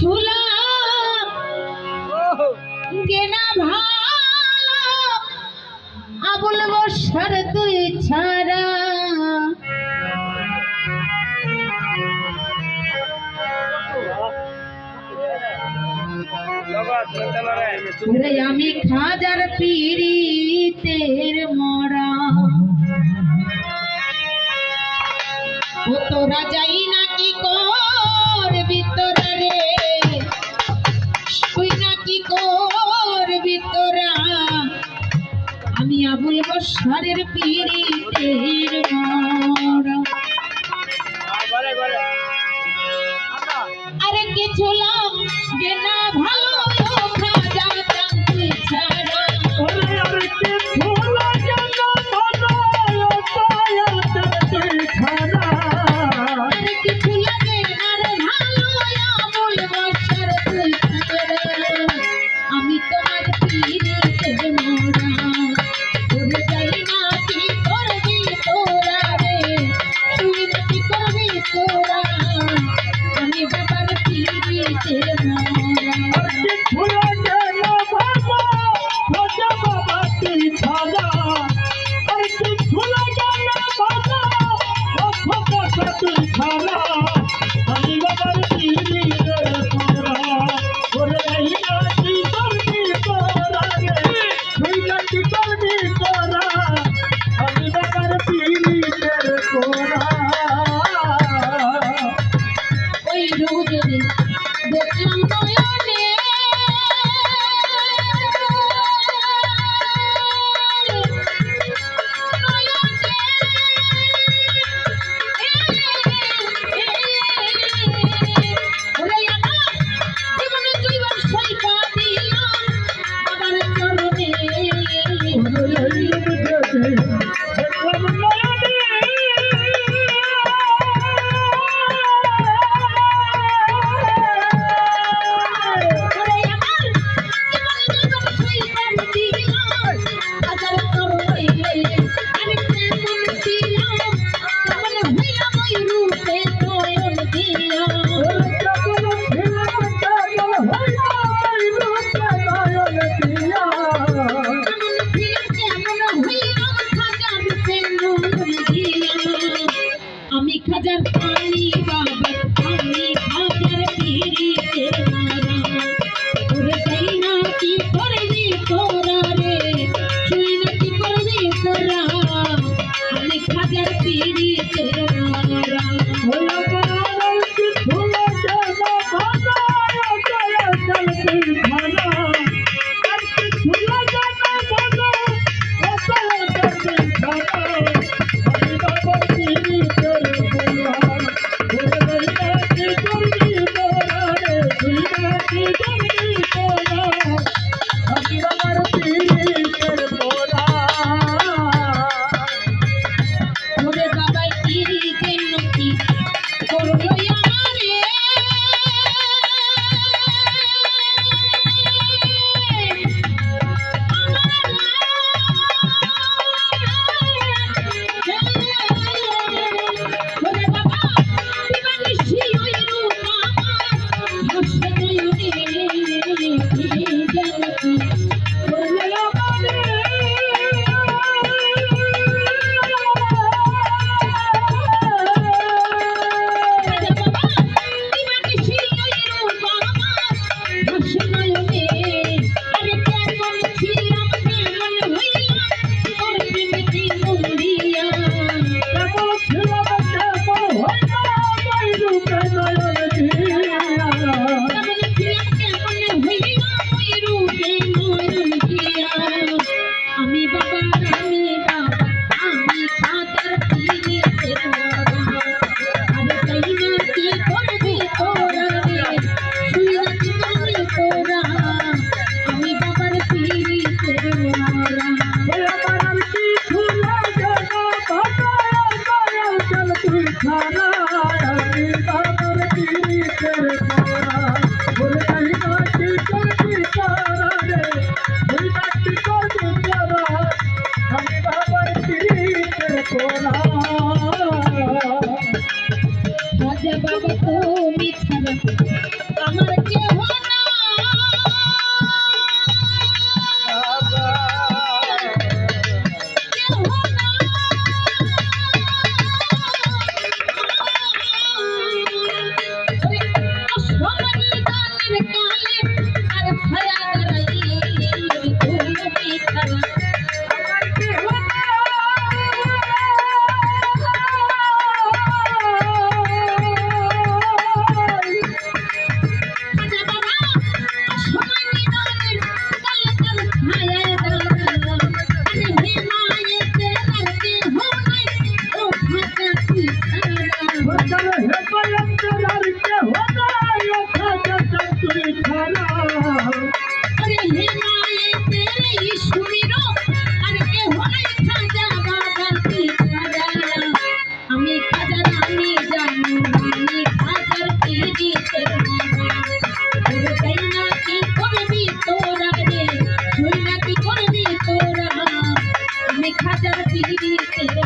সুলা গেনা ভাব আবুল মশার তুই আমি খাজার পিড়ি তের মরা। ও তোরা যাই না ঘরের পিড়িতে দেখলাম ¡Gracias! amigo. Thank you.